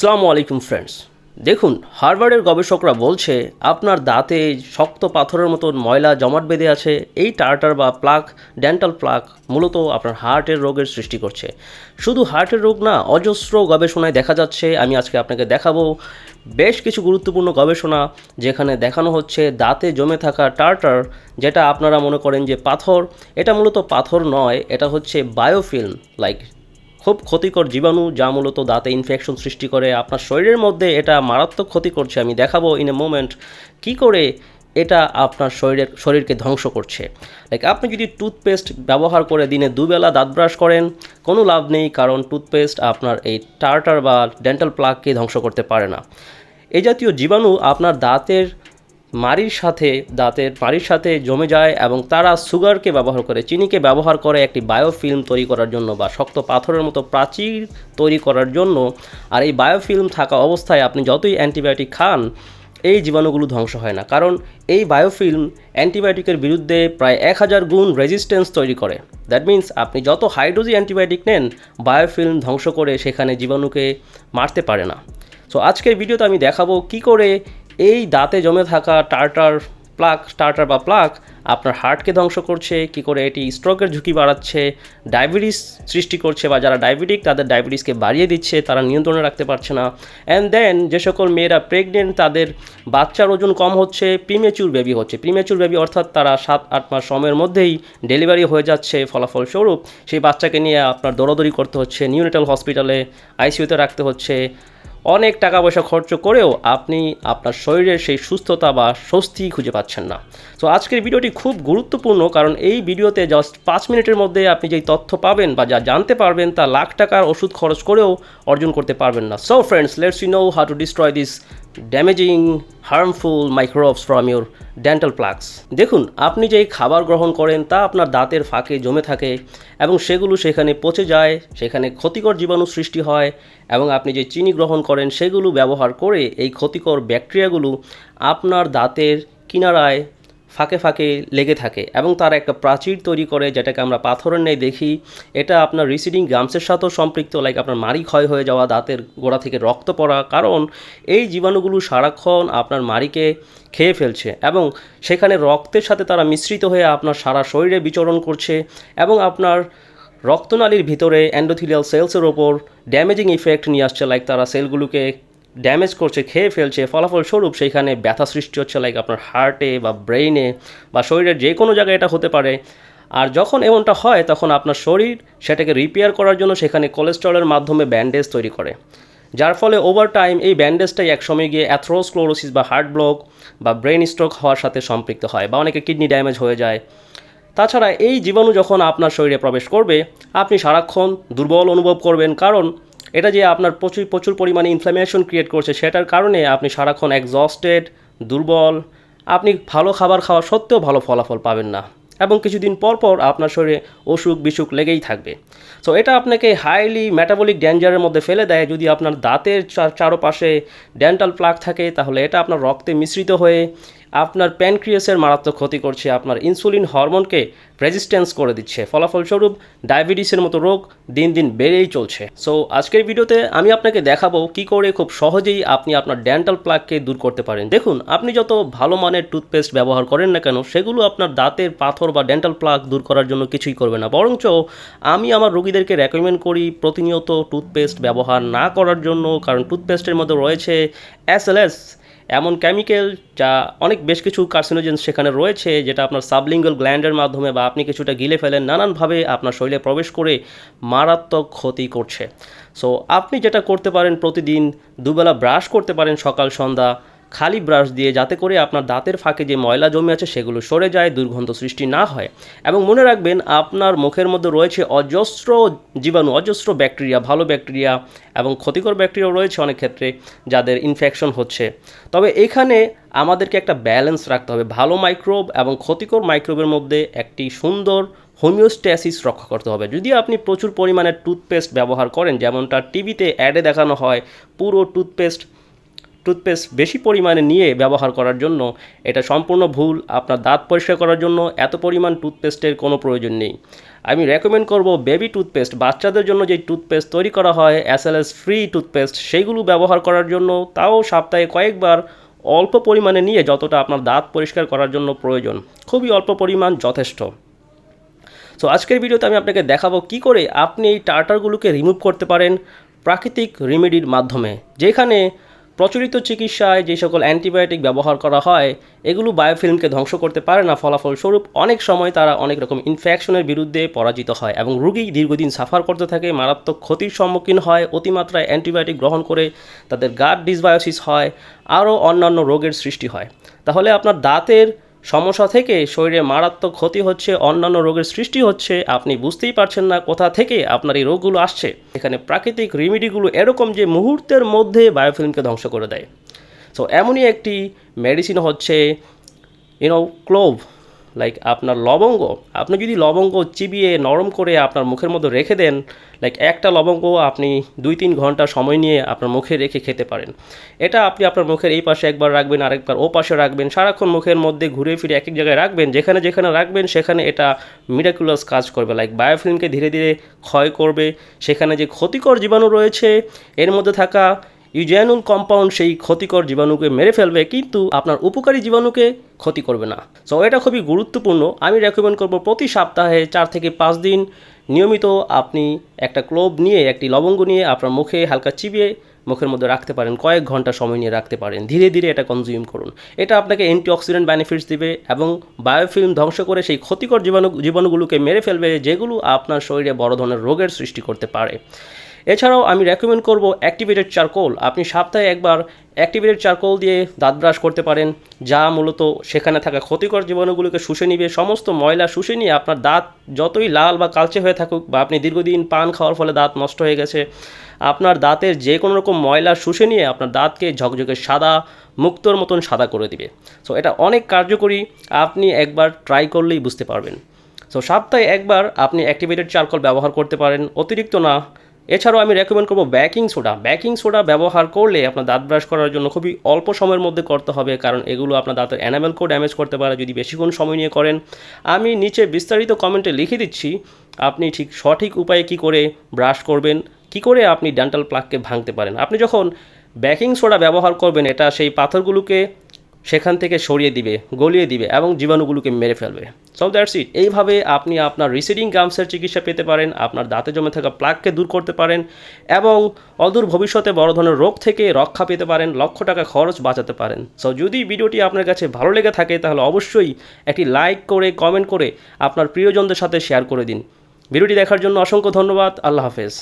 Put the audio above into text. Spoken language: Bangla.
সালামু আলাইকুম ফ্রেন্ডস দেখুন, হার্ভার্ডের গবেষকরা বলছে, আপনার দাঁতে শক্ত পাথরের মতন ময়লা জমাট বেঁধে আছে, এই টার্টার বা প্লাক, ডেন্টাল প্লাক মূলত আপনার হার্টের রোগের সৃষ্টি করছে। শুধু হার্টের রোগ না, অজস্র গবেষণায় দেখা যাচ্ছে, আমি আজকে আপনাকে দেখাবো বেশ কিছু গুরুত্বপূর্ণ গবেষণা, যেখানে দেখানো হচ্ছে দাঁতে জমে থাকা টার্টার, যেটা আপনারা মনে করেন যে পাথর, এটা মূলত পাথর নয়, এটা হচ্ছে বায়োফিল্ম লাইক খুব ক্ষতিকর জীবাণু, যা মূলত দাঁতে ইনফেকশন সৃষ্টি করে। আপনার শরীরের মধ্যে এটা মারাত্মক ক্ষতি করছে, আমি দেখাবো ইন এ মোমেন্ট কি করে এটা আপনার শরীরের, শরীরকে ধ্বংস করছে। লাইক আপনি যদি টুথপেস্ট ব্যবহার করে দিনে দুবেলা দাঁত ব্রাশ করেন, কোনো লাভ নেই, কারণ টুথপেস্ট আপনার এই টার্টার বা ডেন্টাল প্লাগকে ধ্বংস করতে পারে না। এই জাতীয় জীবাণু আপনার দাঁতের মাড়ির সাথে, দাঁতের মাড়ির সাথে জমে যায় এবং তারা সুগারকে ব্যবহার করে, চিনিকে ব্যবহার করে একটি বায়োফিল্ম তৈরি করার জন্য বা শক্ত পাথরের মতো প্রাচীর তৈরি করার জন্য। আর এই বায়োফিল্ম থাকা অবস্থায় আপনি যতই অ্যান্টিবায়োটিক খান, এই জীবাণুগুলো ধ্বংস হয় না। কারণ এই বায়োফিল্ম অ্যান্টিবায়োটিকের বিরুদ্ধে প্রায় এক হাজার গুণ রেজিস্ট্যান্স তৈরি করে। দ্যাট মিন্স আপনি যত হাইড্রোজি অ্যান্টিবায়োটিক নেন, বায়োফিল্ম ধ্বংস করে সেখানে জীবাণুকে মারতে পারে না। সো আজকের ভিডিওতে আমি দেখাবো কি করে এই দাঁতে জমে থাকা টার্টার প্লাক, টার্টার বা প্লাক আপনার হার্টকে ধ্বংস করছে, কি করে এটি স্ট্রোকের ঝুঁকি বাড়াচ্ছে, ডায়াবেটিস সৃষ্টি করছে বা যারা ডায়াবেটিক তাদের ডায়াবেটিসকে বাড়িয়ে দিচ্ছে তারা নিয়ন্ত্রণে রাখতে পারছে না। অ্যান্ড দেন যে সকল মেয়েরা প্রেগনেন্ট তাদের বাচ্চার ওজন কম হচ্ছে প্রিমেচুর বেবি হচ্ছে। প্রিমেচুর বেবি অর্থাৎ তারা সাত, আট মাস সময়ের মধ্যেই ডেলিভারি হয়ে যাচ্ছে ফলাফল স্বরূপ সেই বাচ্চাকে নিয়ে আপনার দৌড়াদৌড়ি করতে হচ্ছে নিউনেটাল হসপিটালে আইসিইউতে রাখতে হচ্ছে। অনেক টাকা পয়সা খরচ করেও আপনি আপনার শরীরের সেই সুস্থতা বা স্বস্তি খুঁজে পাচ্ছেন না। তো আজকের ভিডিওটি খুব গুরুত্বপূর্ণ কারণ এই ভিডিওতে জাস্ট পাঁচ মিনিটের মধ্যে আপনি যেই তথ্য পাবেন বা যা জানতে পারবেন তা লাখ টাকার ওষুধ খরচ করেও অর্জন করতে পারবেন না। So friends let's you know how to destroy this damaging harmful microbes from your dental plaques দেখুন, আপনি যেই খাবার গ্রহণ করেন তা আপনার দাঁতের ফাঁকে জমে থাকে এবং সেগুলো সেখানে পচে যায়, সেখানে ক্ষতিকর জীবাণু সৃষ্টি হয় এবং আপনি যে চিনি গ্রহণ করেন সেগুলো ব্যবহার করে এই ক্ষতিকর ব্যাকটেরিয়াগুলো আপনার দাঁতের কিনারায় ফাঁকে ফাঁকে লেগে থাকে এবং তারা একটা প্রাচীর তৈরি করে যেটাকে আমরা পাথরের নেই দেখি, এটা আপনার রিসিডিং গামসের সাথেও সম্পৃক্ত লাইক আপনার মাড়ি ক্ষয় হয়ে যাওয়া, দাঁতের গোড়া থেকে রক্ত পড়া, কারণ এই জীবাণুগুলো সারাক্ষণ আপনার মাড়িকে খেয়ে ফেলছে এবং সেখানে রক্তের সাথে তারা মিশ্রিত হয়ে আপনার সারা শরীরে বিচরণ করছে এবং আপনার রক্তনালীর ভিতরে অ্যান্ডোথিলিয়াল সেলসের ওপর ড্যামেজিং ইফেক্ট নিয়ে আসছে লাইক তারা সেলগুলোকে ড্যামেজ করছে, খেয়ে ফেলছে, ফলাফল স্বরূপ সেইখানে ব্যথা সৃষ্টি হচ্ছে লাইক আপনার হার্টে বা ব্রেইনে বা শরীরের যে কোনো জায়গায় এটা হতে পারে। আর যখন এমনটা হয়, তখন আপনার শরীর সেটাকে রিপেয়ার করার জন্য সেখানে কোলেস্ট্রলের মাধ্যমে ব্যান্ডেজ তৈরি করে। যার ফলে ওভার টাইম এই ব্যান্ডেজটাই একসময় গিয়ে অ্যাথ্রোস্ক্লোরোসিস বা হার্ট ব্লক বা ব্রেন স্ট্রোক হওয়ার সাথে সম্পৃক্ত হয় বা অনেকে কিডনি ড্যামেজ হয়ে যায়। তাছাড়া এই জীবাণু যখন আপনার শরীরে প্রবেশ করবে, আপনি সারাক্ষণ দুর্বল অনুভব করবেন। কারণ এটা যে আপনার প্রচুর প্রচুর পরিমাণে ইনফ্লামেশন ক্রিয়েট করছে, সেটার কারণে আপনি সারাক্ষণ একজস্টেড দুর্বল, আপনি ভালো খাবার খাওয়া সত্ত্বেও ভালো ফলাফল পাবেন না এবং কিছুদিন পর পর আপনার শরীরে অসুখ বিসুখ লেগেই থাকবে। সো এটা আপনাকে হাইলি মেটাবলিক ডেঞ্জারের মধ্যে ফেলে দেয়। যদি আপনার দাঁতের চার, চারপাশে ডেন্টাল প্লাগ থাকে, তাহলে এটা আপনার রক্তে মিশ্রিত হয়ে আপনার প্যানক্রিয়াসের মারাত্মক ক্ষতি করছে, আপনার ইনসুলিন হরমোনকে রেজিস্ট্যান্স করে দিচ্ছে। ফলাফলস্বরূপ ডায়াবেটিসের মতো রোগ দিন দিন বেড়েই চলছে। সো আজকের ভিডিওতে আমি আপনাকে দেখাবো কি করে খুব সহজেই আপনি আপনার ডেন্টাল প্লাগকে দূর করতে পারেন। দেখুন, আপনি যত ভালো মানের টুথপেস্ট ব্যবহার করেন না কেন, সেগুলো আপনার দাঁতের পাথর বা ডেন্টাল প্লাগ দূর করার জন্য কিছুই করবে না। বরঞ্চ আমি আমার রোগীদেরকে রেকমেন্ড করি প্রতিনিয়ত টুথপেস্ট ব্যবহার না করার জন্য, কারণ টুথপেস্টের মধ্যে রয়েছে এস এমন কেমিক্যাল যা অনেক বেশ কিছু কার্সিনোজেন সেখানে রয়েছে, যেটা আপনার সাবলিঙ্গল গ্ল্যান্ডের মাধ্যমে বা আপনি কিছুটা গিলে ফেলেন, নানানভাবে আপনার শরীরে প্রবেশ করে মারাত্মক ক্ষতি করছে। সো আপনি যেটা করতে পারেন প্রতিদিন, দুবেলা ব্রাশ করতে পারেন সকাল, সন্ধ্যা খালি ব্রাশ দিয়ে যাতে করে আপনার দাঁতের ফাঁকে যে ময়লা জমে আছে সেগুলো সরে যায়, দুর্গন্ধ সৃষ্টি না হয়। এবং মনে রাখবেন, আপনার মুখের মধ্যে রয়েছে অজস্র জীবাণু, অজস্র ব্যাকটেরিয়া, ভালো ব্যাকটেরিয়া এবং ক্ষতিকর ব্যাকটেরিয়াও রয়েছে অনেক ক্ষেত্রে যাদের ইনফেকশন হচ্ছে। তবে এখানে আমাদেরকে একটা ব্যালেন্স রাখতে হবে। ভালো মাইক্রোব এবং ক্ষতিকর মাইক্রোবের মধ্যে একটি সুন্দর হোমিওস্ট্যাসিস রক্ষা করতে হবে। যদি আপনি প্রচুর পরিমাণে টুথপেস্ট ব্যবহার করেন, যেমনটা টিভিতে অ্যাডে দেখানো হয়, পুরো টুথপেস্ট টুথপেস্ট বেশি পরিমাণে নিয়ে ব্যবহার করার জন্য এটা সম্পূর্ণ ভুল। আপনার দাঁত পরিষ্কার করার জন্য এত পরিমাণ টুথপেস্টের কোনো প্রয়োজন নেই। আমি রেকমেন্ড করব বেবি টুথপেস্ট বাচ্চাদের জন্য যে টুথপেস্ট তৈরি করা হয় S L S free toothpaste সেইগুলো ব্যবহার করার জন্য তাও সপ্তাহে কয়েকবার অল্প পরিমাণে নিয়ে যতটা আপনার দাঁত পরিষ্কার করার জন্য প্রয়োজন। খুবই অল্প পরিমাণ যথেষ্ট। সো আজকের ভিডিওতে আমি আপনাকে দেখাবো কি করে আপনি এই টার্টারগুলোকে রিমুভ করতে পারেন প্রাকৃতিক রেমেডির মাধ্যমে। যেখানে প্রচলিত চিকিৎসায় যে সকল অ্যান্টিবায়োটিক ব্যবহার করা হয়, এগুলো বায়োফিল্মকে ধ্বংস করতে পারে না। ফলাফল স্বরূপ অনেক সময় তারা অনেক রকম ইনফেকশনের বিরুদ্ধে পরাজিত হয় এবং রুগী দীর্ঘদিন সাফার করতে থাকে, মারাত্মক ক্ষতির সম্মুখীন হয়, অতিমাত্রায় অ্যান্টিবায়োটিক গ্রহণ করে তাদের গার্ড ডিসবায়োসিস হয়, আরও অন্যান্য রোগের সৃষ্টি হয়। তাহলে আপনার দাঁতের সমস্যা থেকে শরীরে মারাত্মক ক্ষতি হচ্ছে, অন্যান্য রোগের সৃষ্টি হচ্ছে, আপনি বুঝতেই পারছেন না কোথা থেকে আপনার এই রোগগুলো আসছে। এখানে প্রাকৃতিক রেমিডিগুলো এরকম যে মুহূর্তের মধ্যে বায়োফিল্মকে ধ্বংস করে দেয়। সো এমনই একটি মেডিসিন হচ্ছে ইউনো ক্লোভ লাইক আপনার লবঙ্গ, আপনি যদি লবঙ্গ চিবিয়ে নরম করে আপনার মুখের মধ্যে রেখে দেন লাইক একটা লবঙ্গ আপনি দুই তিন ঘণ্টা সময় নিয়ে আপনার মুখে রেখে খেতে পারেন। এটা আপনি আপনার মুখের এই পাশে একবার রাখবেন, আরেকবার ও পাশে রাখবেন, সারাক্ষণ মুখের মধ্যে ঘুরে ফিরে এক এক জায়গায় রাখবেন, যেখানে যেখানে রাখবেন, সেখানে এটা মিরাকুলাস কাজ করবে। লাইক বায়োফিল্মকে ধীরে ধীরে ক্ষয় করবে, সেখানে যে ক্ষতিকর জীবাণু রয়েছে, এর মধ্যে থাকা ইউজেনুল কম্পাউন্ড সেই ক্ষতিকর জীবাণুকে মেরে ফেলবে, কিন্তু আপনার উপকারী জীবাণুকে ক্ষতি করবে না। সো এটা খুবই গুরুত্বপূর্ণ। আমি রেকমেন্ড করব প্রতি সপ্তাহে চার থেকে পাঁচ দিন নিয়মিত আপনি একটা ক্লোব নিয়ে, একটি লবঙ্গ নিয়ে আপনার মুখে হালকা চিবিয়ে মুখের মধ্যে রাখতে পারেন। কয়েক ঘণ্টা সময় নিয়ে রাখতে পারেন। ধীরে ধীরে এটা কনজিউম করুন। এটা আপনাকে অ্যান্টিঅক্সিডেন্ট বেনিফিটস দিবে এবং বায়োফিল্ম ধ্বংস করে সেই ক্ষতিকর জীবাণু, জীবাণুগুলোকে মেরে ফেলবে যেগুলো আপনার শরীরে বড় ধরনের রোগের সৃষ্টি করতে পারে। এছাড়াও আমি রেকমেন্ড করব অ্যাক্টিভেটেড চারকোল আপনি সপ্তাহে একবার অ্যাক্টিভেটেড চারকোল দিয়ে দাঁত ব্রাশ করতে পারেন, যা মূলত সেখানে থাকা ক্ষতিকর জীবাণুগুলোকে শুষে নিবে। সমস্ত ময়লা শুষে নিয়ে আপনার দাঁত যতই লাল বা কালচে হয়ে থাকুক বা আপনি দীর্ঘদিন পান খাওয়ার ফলে দাঁত নষ্ট হয়ে গেছে, আপনার দাঁতের যে কোনো রকম ময়লা শুষে নিয়ে আপনার দাঁতকে ঝকঝকে সাদা, মুক্তর মতন সাদা করে দিবে। সো এটা অনেক কার্যকরী, আপনি একবার ট্রাই করলেই বুঝতে পারবেন। সো সপ্তাহে একবার আপনি অ্যাক্টিভেটেড চারকোল ব্যবহার করতে পারেন, অতিরিক্ত না। এছাড়াও আমি রেকমেন্ড করব বেকিং সোডা বেকিং সোডা ব্যবহার করলে আপনার দাঁত ব্রাশ করার জন্য খুবই অল্প সময়ের মধ্যে করতে হবে, কারণ এগুলো আপনার দাঁতের অ্যানামেলকেও ড্যামেজ করতে পারে। যদি বেশিক্ষণ সময় নিয়ে করেন, আমি নিচে বিস্তারিত কমেন্টে লিখে দিচ্ছি আপনি ঠিক সঠিক উপায়ে কি করে ব্রাশ করবেন, কি করে আপনি ডেন্টাল প্লাককে ভাঙতে পারেন। আপনি যখন বেকিং সোডা ব্যবহার করবেন, এটা সেই পাথরগুলোকে সেখান থেকে সরিয়ে দিবে, গলিয়ে দিবে এবং জীবাণুগুলোকে মেরে ফেলবে। সো দ্যাটস ইট এইভাবে আপনি আপনার রিসিডিং গামসের চিকিৎসা পেতে পারেন, আপনার দাঁতে জমে থাকা প্লাককে দূর করতে পারেন এবং অদূর ভবিষ্যতে বড় ধরনের রোগ থেকে রক্ষা পেতে পারেন, লক্ষ টাকা খরচ বাঁচাতে পারেন। সো যদি ভিডিওটি আপনার কাছে ভালো লেগে থাকে, তাহলে অবশ্যই একটি লাইক করে কমেন্ট করে আপনার প্রিয়জনদের সাথে শেয়ার করে দিন। ভিডিওটি দেখার জন্য অসংখ্য ধন্যবাদ। আল্লাহ হাফেজ।